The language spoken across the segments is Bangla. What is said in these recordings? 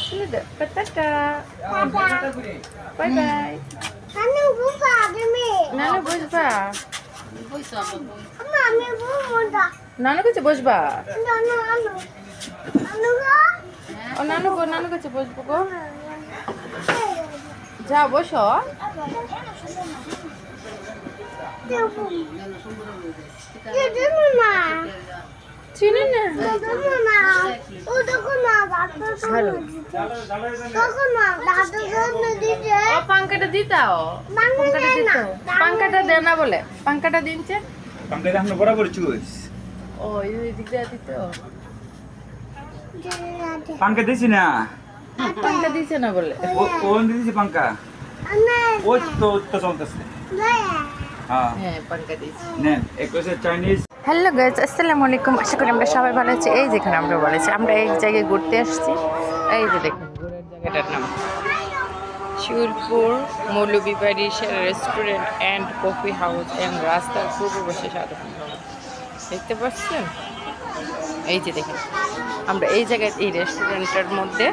Sudah, patata. Bye bye. আমি বুবা তুমি নানু বসবা আমি বুবা নানু কাছে বসবা নানু নানু নানু ও নানু গো নানু কাছে বসবো গো যা বসো চিনি না? ও দেখো না দাদু ভালো দেখো না দাদু জন্য দিছে ও পাঙ্কাটা দিতাও? পাঙ্কাটা দিত পাঙ্কাটা দে না বলে। পাঙ্কাটা দিনছে? পাঙ্কাটা আমরা বরাবর চুইস ও এই দিক দিয়ে দিত পাঙ্কা দিছি না? পাঙ্কা দিছে না বলে। ও ও দিছি পাঙ্কা ও তো তো চলতেছে। হ্যাঁ। হ্যাঁ হ্যালো গাইজ আসসালামু আলাইকুম। আশা করি আমরা সবাই ভালো আছি। এই যেখানে আমরা ভালো আছি আমরা এই জায়গায় ঘুরতে আসছি। এই যে দেখুন। ঘোরার জায়গাটার নাম? Shiurpur Moulvibari restaurant and coffee house এবং রাস্তার পূর্ব বসে সাধারণ দেখতে পাচ্ছেন? এই যে দেখেন। আমরা এই জায়গায় এই রেস্টুরেন্টের মধ্যে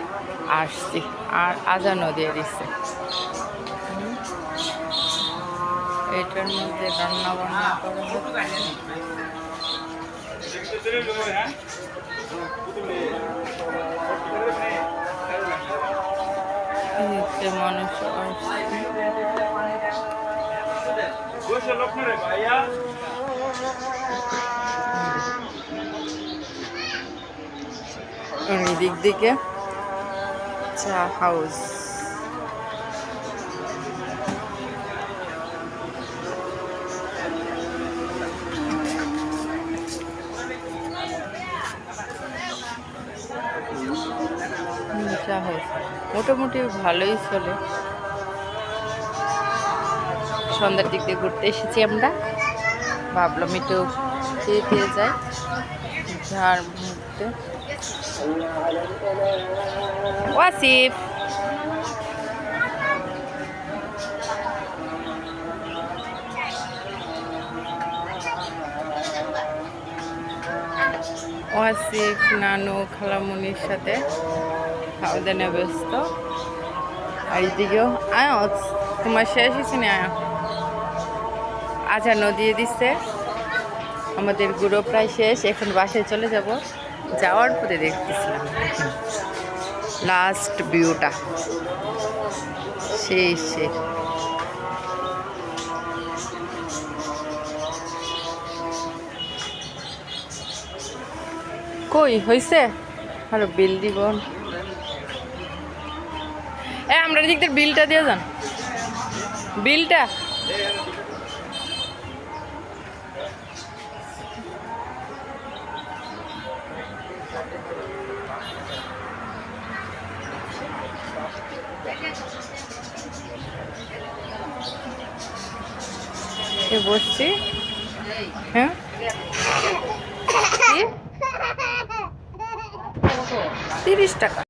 আসছি। আর আজানও দিয়ে দিচ্ছে। এটার মধ্যে রান্না বান্না করা মানুষ দিক দিকে চা হাউস। চা হাউস মোটামুটি ভালোই চলে। সন্ধ্যার দিক দিয়ে ঘুরতে এসেছি আমরা। ভাবলাম একটু খেয়ে খেয়ে যাই। ঝাড় মুহূর্তে ওয়াসিফ! ওয়াসিফ, নানু, খালামুনির সাথে। খাওয়া দাওয়া ব্যস্ত আর এদিকেও আয় তোমার শেষ হয়েছে না আয় আচ্ছা নদিয়ে দিচ্ছে আমাদের গুঁড়ো প্রায় শেষ, এখন বাসায় চলে যাব। যাওয়ার পরে দেখতেছিলাম। লাস্ট ভিউটা সেই সে কই, হইছে? আরও বিল দিব। আমরা দিক বিলটা দিয়ে যান। বিলটা? বসছি। হ্যাঁ? তিরিশ টাকা।